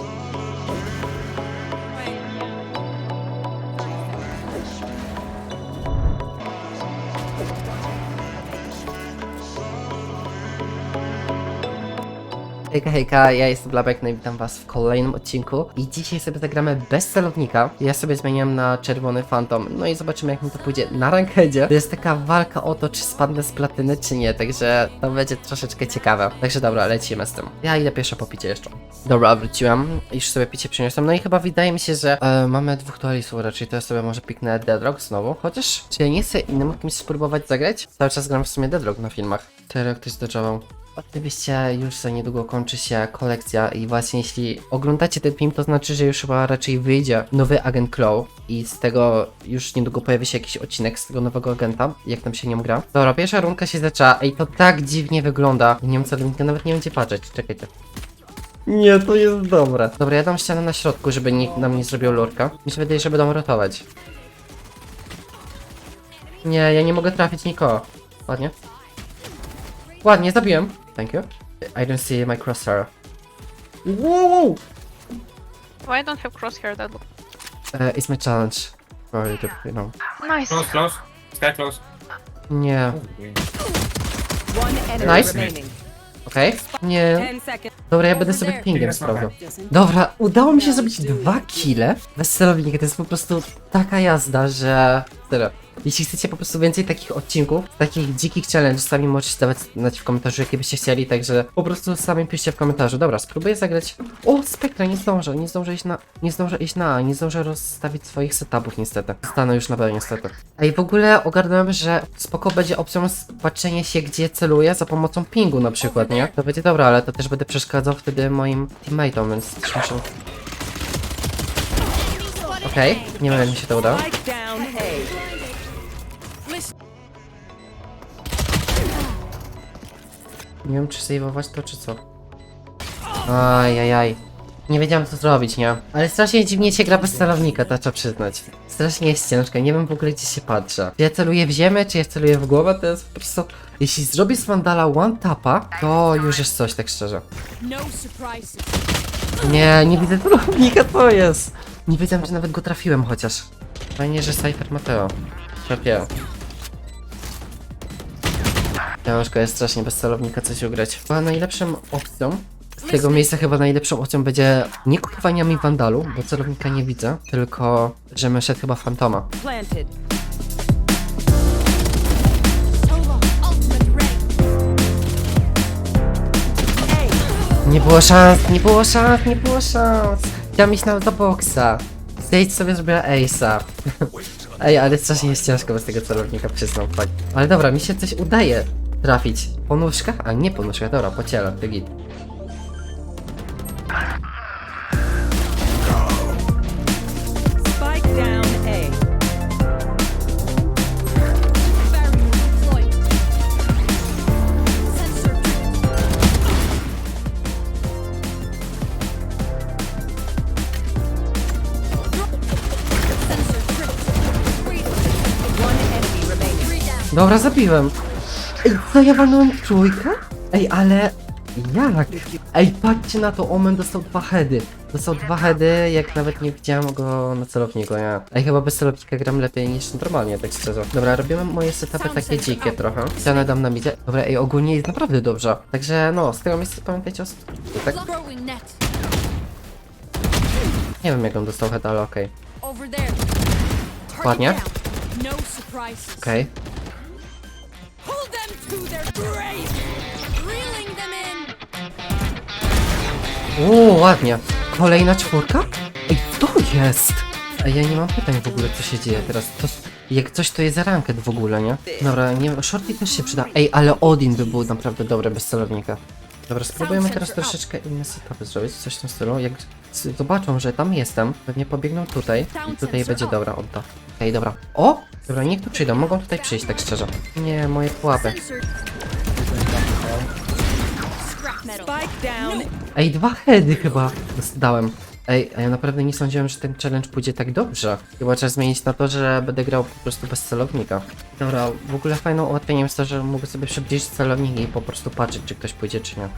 Oh. Hejka, hejka, ja jestem Blabek, no i witam was w kolejnym odcinku i dzisiaj sobie zagramy bez celownika. Ja sobie zmieniam na czerwony Phantom, no i zobaczymy jak mi to pójdzie na rankedzie. To jest taka walka o to, czy spadnę z platyny, czy nie, także to będzie troszeczkę ciekawe. Także dobra, lecimy z tym. Ja idę pierwsze po picie jeszcze. Dobra, wróciłem, już sobie picie przyniosłem, no i chyba wydaje mi się, że e, mamy dwóch dualistów raczej, to ja sobie może piknę Deadrock znowu. Chociaż, czy ja nie chcę innym kimś spróbować zagrać? Cały czas gram w sumie Deadrock na filmach. Teraz ktoś dodżował. Oczywiście już za niedługo kończy się kolekcja i właśnie jeśli oglądacie ten film, to znaczy, że już chyba raczej wyjdzie nowy agent Claw i z tego już niedługo pojawi się jakiś odcinek z tego nowego agenta, jak tam się nią gra. Dobra, pierwsza rundka się zaczęła, ej to tak dziwnie wygląda, nie wiem co nawet nie będzie patrzeć, czekajcie. Nie, to jest dobre. Dobra, ja dam ścianę na środku, żeby nikt nam nie zrobił lurka. Mi się wydaje, że będą ratować. Nie, ja nie mogę trafić nikogo. Ładnie. Ładnie, zabiłem. Thank you. I don't see my crosshair. Wow! Why I don't have crosshair that look Uh, it's my challenge. For you to, you know. nice? Close, close. Sky close. Nie. One enemy Nice. remaining. Okej? Nie. Ten seconds. Dobra, ja będę sobie pingiem sprawdzał. Dobra, udało mi się zrobić dwa kile bez celownika. To jest po prostu taka jazda, że... Tyle. Jeśli chcecie po prostu więcej takich odcinków, takich dzikich challenge, sami możecie dawać w komentarzu, jakie byście chcieli, także po prostu sami piszcie w komentarzu. Dobra, spróbuję zagrać... O, Spektra, nie zdążę, nie zdążę iść na... Nie zdążę iść na A, nie zdążę rozstawić swoich setupów niestety. Stanę już na B niestety. Ej, w ogóle ogarnąłem, że spoko będzie opcją patrzenie się, gdzie celuję za pomocą pingu na przykład, nie? To będzie dobra, ale to też będę przeszkadzał wtedy moim teammateom, więc. Okej, nie wiem jak mi się to uda. Nie wiem czy saveować to czy co. Ajajaj. Nie wiedziałem co zrobić, nie? Ale strasznie dziwnie się gra bez celownika, to trzeba przyznać. Strasznie jest ciężko, nie wiem w ogóle gdzie się patrzę. Czy ja celuję w ziemię, czy ja celuję w głowę, to jest po prostu... Jeśli zrobię z Vandala one tapa, to już jest coś, tak szczerze. Nie, nie widzę celownika, to jest! Nie wiedziałem, czy nawet go trafiłem chociaż. Fajnie, że Cypher Mateo. Trafię. Ciężko jest strasznie bez celownika coś ugrać. Chyba najlepszą opcją z tego miejsca chyba najlepszą opcją będzie nie kupowanie mi Wandalu, bo celownika nie widzę, tylko że szedł chyba Fantoma. Nie było szans, nie było szans, nie było szans. Chciałem iść na do boksa. Zejdź sobie zrobiła Ace'a. Ej, ale strasznie jest ciężko bez tego celownika, przyznam fakt. Ale dobra, mi się coś udaje trafić. Po nóżkach? A nie po nóżkach, dobra, po ciele, to git. Spike down A. One enemy remaining. Dobra, zabiłem. Ej, co ja walnąłem trójkę? Ej, ale jak? Ej, patrzcie na to, Omen dostał dwa heady. Dostał dwa heady, jak nawet nie widziałem go na celowniku, nie? Ej, chyba bez celownika gram lepiej niż normalnie, tak szczerze. Dobra, robimy moje setupy takie dzikie trochę. Ścianę dam na midzie. Dobra, ej, ogólnie jest naprawdę dobrze. Także no, z tego miejsca pamiętajcie o... Tak? Nie wiem jak on dostał heada, ale okej. There. Ładnie. No. Okej. Them to their grave. Reeling them in. Uuu, ładnie. Kolejna czwórka? Ej, to jest! Ej, ja nie mam pytań w ogóle, co się dzieje teraz. To, jak coś to jest ranked w ogóle, nie? Dobra, nie wiem, shorty też się przyda. Ej, ale Odin by był naprawdę dobry bez celownika. Dobra, spróbujemy teraz troszeczkę inne setupy zrobić, coś w tym stylu. Jak z- zobaczą, że tam jestem, pewnie pobiegną tutaj i tutaj będzie dobra odda. Ej, dobra. O! Dobra, niech tu przyjdą, mogą tutaj przyjść, tak szczerze. Nie, moje pułapy. Ej, dwa heady chyba dałem. Ej, a ja naprawdę nie sądziłem, że ten challenge pójdzie tak dobrze. Chyba trzeba zmienić na to, że będę grał po prostu bez celownika. Dobra, w ogóle fajną ułatwieniem jest to, że mogę sobie przybliżyć celownik i po prostu patrzeć, czy ktoś pójdzie, czy nie.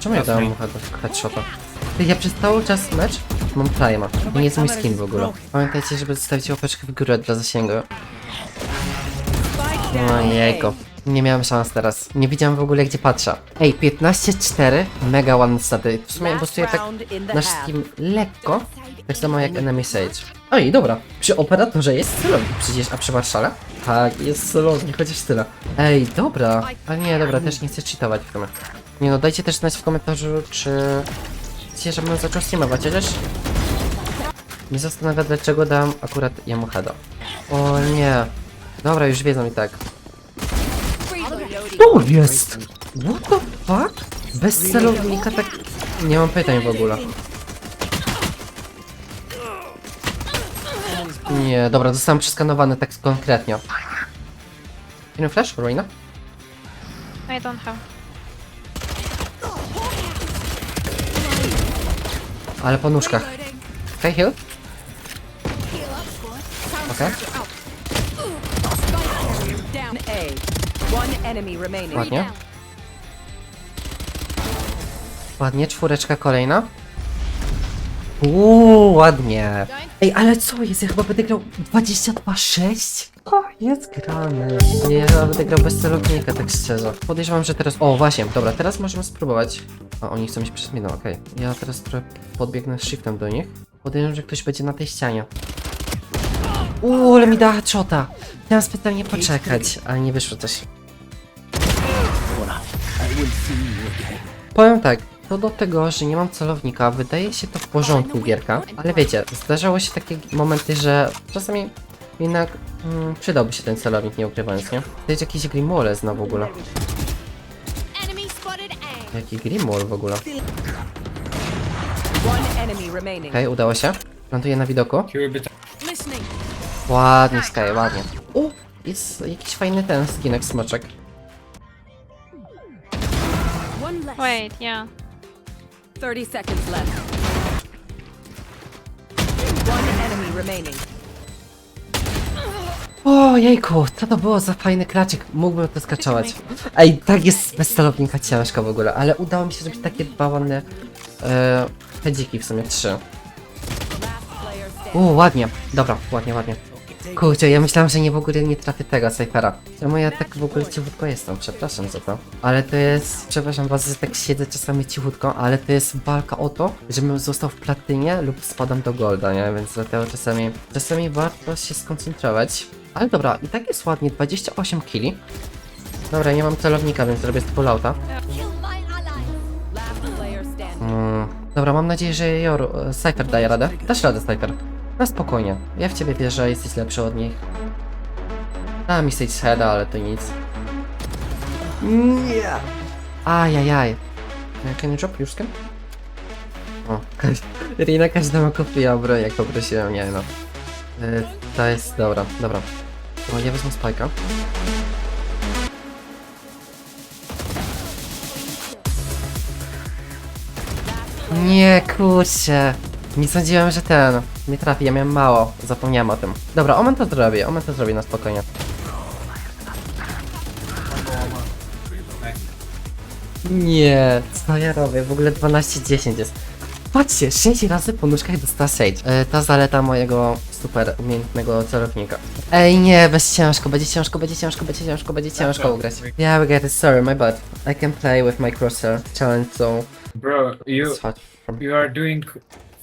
Czemu ja dałem mu head- headshota? Ja przez cały czas mecz mam time'a. To nie jest mój skin w ogóle. Pamiętajcie, żeby zostawić łapeczkę w górę dla zasięgu. Spike No. Nie miałem szans teraz. Nie widziałem w ogóle gdzie patrzę. Ej, 15-4, mega ładne staty. W sumie Last boostuje tak half. team lekko, tak samo jak Enemy Sage. Oj, dobra. Przy operatorze jest celownik przecież, a przy marszale? Tak, jest celownik, chociaż tyle. Ej, dobra. Ale nie, dobra, też nie chcę cheatować w sumie. Nie no, dajcie też znać w komentarzu, czy... Chcecie, żebym zaczął streamować, chociaż... Mnie zastanawia, dlaczego dam akurat jemu heada. O nie. Dobra, już wiedzą i tak. To jest! What the fuck? Bez celownika tak... Nie mam pytań w ogóle. Nie, dobra, zostałem przeskanowany tak konkretnie. Jeden flash, Ruina? I don't have. Ale po nóżkach. Okay, heal? Okej, enemy remaining. ładnie. Ładnie, czwóreczka kolejna. Uuu, ładnie. Ej, ale co jest? Ja chyba będę grał 22-6? O, jest grane. Nie, ja będę grał bez celownika, tak szczerze. Podejrzewam, że teraz... O, właśnie, dobra, teraz możemy spróbować. A oni chcą mieć przez minę, okej. Ja teraz trochę podbiegnę shiftem do nich. Podejrzewam, że ktoś będzie na tej ścianie. Uuu, ale mi da headshota. Chciałem specjalnie poczekać, ale nie wyszło coś. Powiem tak, co do tego, że nie mam celownika, wydaje się to w porządku gierka, ale wiecie, zdarzało się takie momenty, że czasami jednak mm, przydałby się ten celownik, nie ukrywając, nie? To jest jakiś Grimwall zna w ogóle. Jaki Grimwall w ogóle? Okej, remaining. udało się. Plantuję na widoku. Ładnie, Sky, ładnie. O, jest jakiś fajny ten skinek smoczek. Wait, yeah. 30 seconds left. One enemy remaining. O jejku, co to było za fajny klaczyk? Mógłbym to skaczować. Ej, tak jest bez celownika ciężko w ogóle, ale udało mi się zrobić takie dwa ładne e, pedziki w sumie trzy. Last player standing. U, ładnie. Dobra, ładnie, ładnie. Kurczę, ja myślałem, że nie w ogóle nie trafię tego Cyphera. Czemu ja tak w ogóle cichutko jestem? Przepraszam za to. Ale to jest, przepraszam was, że tak siedzę czasami cichutko, ale to jest walka o to, żebym został w platynie lub spadam do golda, nie? Więc dlatego czasami, czasami warto się skoncentrować. Ale dobra, i tak jest ładnie, 28 kili. Dobra, nie mam celownika, więc zrobię standing. Mm, dobra, mam nadzieję, że Jor, e, Cypher daje radę. Dasz radę, Cypher. Na spokojnie. Ja w ciebie wierzę, jesteś lepszy od nich. A mi stage heada, ale to nic. Nie. Ajajaj. Can you drop your skin? O, Rina każdemu kupiła broń, jak poprosiłem, nie no. E, To jest, dobra, dobra. O, ja wezmę spajka. Nie, kurczę. Nie sądziłem, że ten nie trafi, ja miałem mało. Zapomniałem o tym. Dobra, Omen to zrobi, Omen to zrobi na spokojnie. Nie, co ja robię? W ogóle 12-10 jest. Patrzcie, 6 razy po nóżkach dostała Sage. E, ta zaleta mojego super umiejętnego celownika. Ej, nie, bez ciężko, będzie ciężko, będzie ciężko, będzie ciężko, będzie ciężko ugrać. Yeah, we get it, sorry, my bad. I can play with my crosshair challenge, so Bro, you it's hard for me. you are doing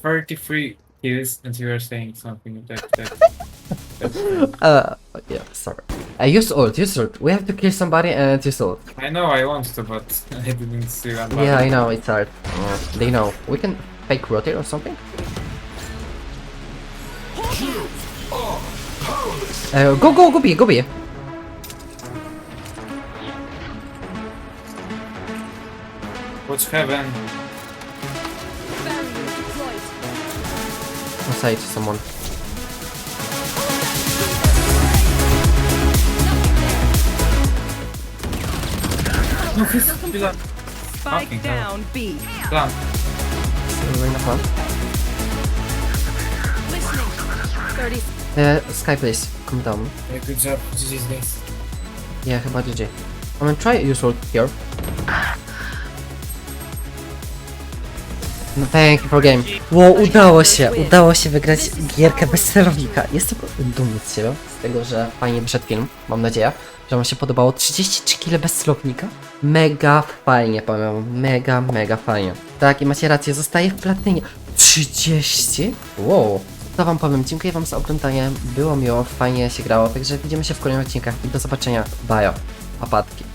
33 kills and you are saying something that that. Uh, yeah, sorry. Uh, use ult, use ult. We have to kill somebody and use ult. I know I want to, but I didn't see one. Yeah, I know, it's hard. Uh, they know. We can fake rotate or something? Uh, go, go, go B, go B. Watch heaven. Barrier deployed. On side, someone. Spike Fucking hell. down B. Plant. Going up one. Listening. 30 Uh, Sky, please, come down. Yeah, good job. GG's guys. Yeah, chyba GG. I'm gonna try use ult here. No thank you for game. Wow, udało się, udało się wygrać gierkę bez celownika. Jestem dumny z siebie, z tego, że fajnie wyszedł film, mam nadzieję, że wam się podobało. 33 kile bez celownika? Mega fajnie, powiem wam, mega, mega fajnie. Tak, i macie rację, zostaje w platynie. 30? Wow. To wam powiem, dziękuję wam za oglądanie, było miło, fajnie się grało, także widzimy się w kolejnych odcinkach i do zobaczenia, bajo, papatki.